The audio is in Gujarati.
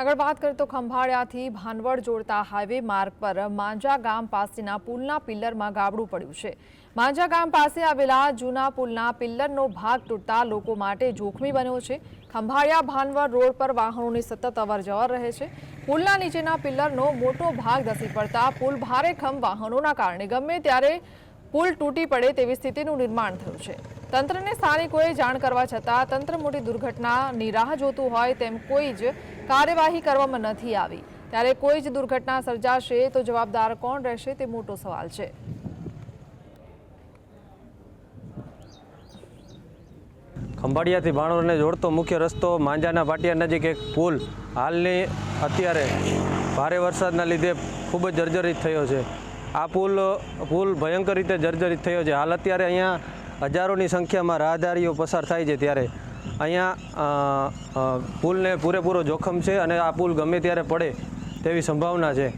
આગળ વાત કરીએ તો ખંભાળિયાથી ભાનવડ જોડતા હાઈવે માર્ગ પર માંજા ગામ પાસેના પુલના પિલ્લરમાં ગાબડું પડ્યું છે. માંજા ગામ પાસે આવેલા જૂના પુલના પિલ્લરનો ભાગ તૂટતા લોકો માટે જોખમી બન્યો છે. ખંભાળિયા ભાનવડ રોડ પર વાહનોની સતત અવરજવર રહે છે. પુલના નીચેના પિલ્લરનો મોટો ભાગ ધસી પડતા પુલ ભારેખમ વાહનોના કારણે ગમે ત્યારે પુલ તૂટી પડે તેવી સ્થિતિનું નિર્માણ થયું છે. તંત્રને સ્થાનિકોએ જાણ કરવા છતાં તંત્ર મોટી દુર્ઘટનાની રાહ જોતું હોય તેમ કોઈ જ કાર્યવાહી કરવામાં નથી આવી. ત્યારે કોઈ જ દુર્ઘટના સર્જાશે તો જવાબદાર કોણ રહેશે તે મોટો સવાલ છે. ખંભાળિયાથી ભાણોરને જોડતો મુખ્ય રસ્તો માંજાના પાટિયા નજીક એક પુલ. હાલની અત્યારે ભારે વરસાદના લીધે ખૂબ જ જર્જરિત થયો છે. આ પુલ પુલ ભયંકર રીતે જર્જરિત થયો છે. હાલ અત્યારે અહીંયા હજારોની સંખ્યામાં રાહદારીઓ પસાર થાય છે ત્યારે અહીંયા પુલને પૂરેપૂરો જોખમ છે અને આ પુલ ગમે ત્યારે પડે તેવી સંભાવના છે.